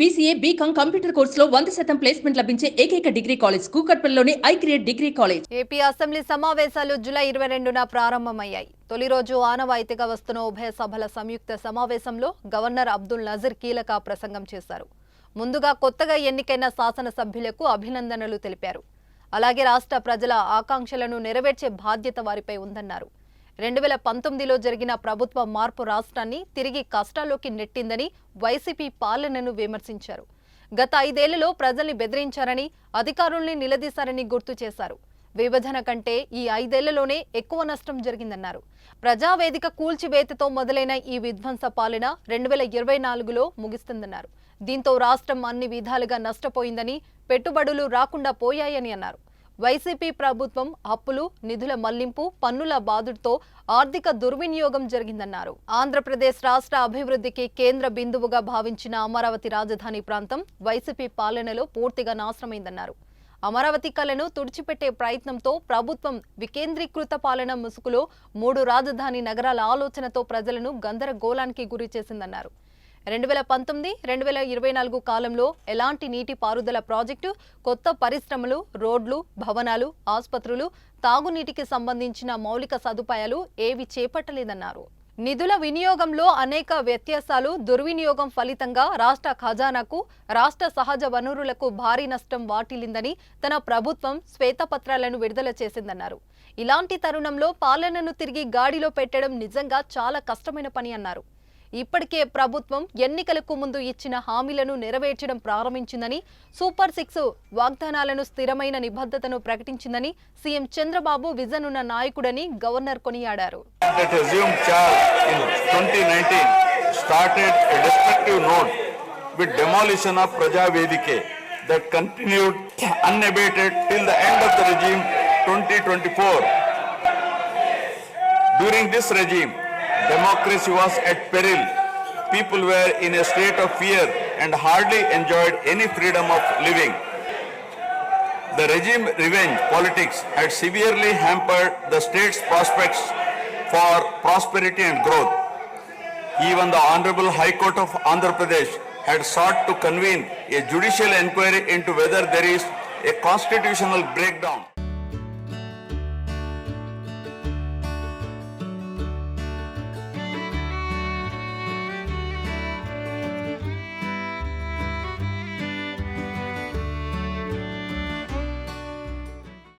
BCA BCom computer కోర్సులో వంద శాతం ప్లేస్మెంట్ లభించే ఏకైక degree college కూకట్పల్లిలోని I create degree college. AP assembly సమావేశాలు జూలై ఇరవై రెండున ప్రారంభమయ్యాయి. తొలి రోజు ఆనవాయితీగా వస్తున్న ఉభయ సభల సంయుక్త సమావేశంలో గవర్నర్ అబ్దుల్ నజీర్ కీలక ప్రసంగం చేశారు. ముందుగా కొత్తగా ఎన్నికైన శాసనసభ్యులకు అభినందనలు తెలిపారు. అలాగే రాష్ట్ర ప్రజల ఆకాంక్షలను నెరవేర్చే బాధ్యత వారిపై ఉందన్నారు. రెండు వేల పంతొమ్మిదిలో జరిగిన ప్రభుత్వ మార్పు రాష్ట్రాన్ని తిరిగి కష్టాల్లోకి నెట్టిందని వైసీపీ పాలనను విమర్శించారు. గత ఐదేళ్ళలో ప్రజల్ని బెదిరించారని అధికారుల్ని నిలదీశారని గుర్తు చేశారు. విభజన కంటే ఈ ఐదేళ్ళలోనే ఎక్కువ నష్టం జరిగిందన్నారు. ప్రజావేదిక కూల్చివేతతో మొదలైన ఈ విధ్వంస పాలన రెండు వేల ఇరవై నాలుగులో ముగిస్తుందన్నారు. దీంతో రాష్ట్రం అన్ని విధాలుగా నష్టపోయిందని పెట్టుబడులు రాకుండా పోయాయని అన్నారు. వైసీపీ ప్రభుత్వం అప్పులు నిధుల మళ్ళింపు పన్నుల బాదుడుతో ఆర్థిక దుర్వినియోగం జరిగిందన్నారు. ఆంధ్రప్రదేశ్ రాష్ట్ర అభివృద్ధికి కేంద్ర బిందువుగా భావించిన అమరావతి రాజధాని ప్రాంతం వైసీపీ పాలనలో పూర్తిగా నాశనమైందన్నారు. అమరావతి కళను తుడిచిపెట్టే ప్రయత్నంతో ప్రభుత్వం వికేంద్రీకృత పాలన ముసుగులో మూడు రాజధాని నగరాల ఆలోచనతో ప్రజలను గందరగోళానికి గురి చేసిందన్నారు. రెండు వేల పంతొమ్మిది రెండు వేల ఇరవై నాలుగు కాలంలో ఎలాంటి నీటి పారుదల ప్రాజెక్టు కొత్త పరిశ్రమలు రోడ్లు భవనాలు ఆసుపత్రులు తాగునీటికి సంబంధించిన మౌలిక సదుపాయాలు ఏవి చేపట్టలేదన్నారు. నిధుల వినియోగంలో అనేక వ్యత్యాసాలు దుర్వినియోగం ఫలితంగా రాష్ట్ర ఖజానాకు రాష్ట్ర సహజ వనరులకు భారీ నష్టం వాటిల్లిందని తన ప్రభుత్వం శ్వేతపత్రాలను విడుదల చేసిందన్నారు. ఇలాంటి తరుణంలో పాలనను తిరిగి గాడిలో పెట్టడం నిజంగా చాలా కష్టమైన పని అన్నారు. ఇప్పటికే ప్రభుత్వం ఎన్నికలకు ముందు ఇచ్చిన హామీలను నెరవేర్చడం ప్రారంభించిందని సూపర్ సిక్స్ వాగ్దానాలను స్థిరమైన నిబద్ధతను ప్రకటించిందని సీఎం చంద్రబాబు విజన్ ఉన్న నాయకుడని గవర్నర్ కొనియాడారు. That continued unabated till the end of the regime 2024 during this regime democracy was at peril. People were in a state of fear and hardly enjoyed any freedom of living. The regime revenge politics had severely hampered the state's prospects for prosperity and growth. Even the Honorable High Court of Andhra Pradesh had sought to convene a judicial inquiry into whether there is a constitutional breakdown.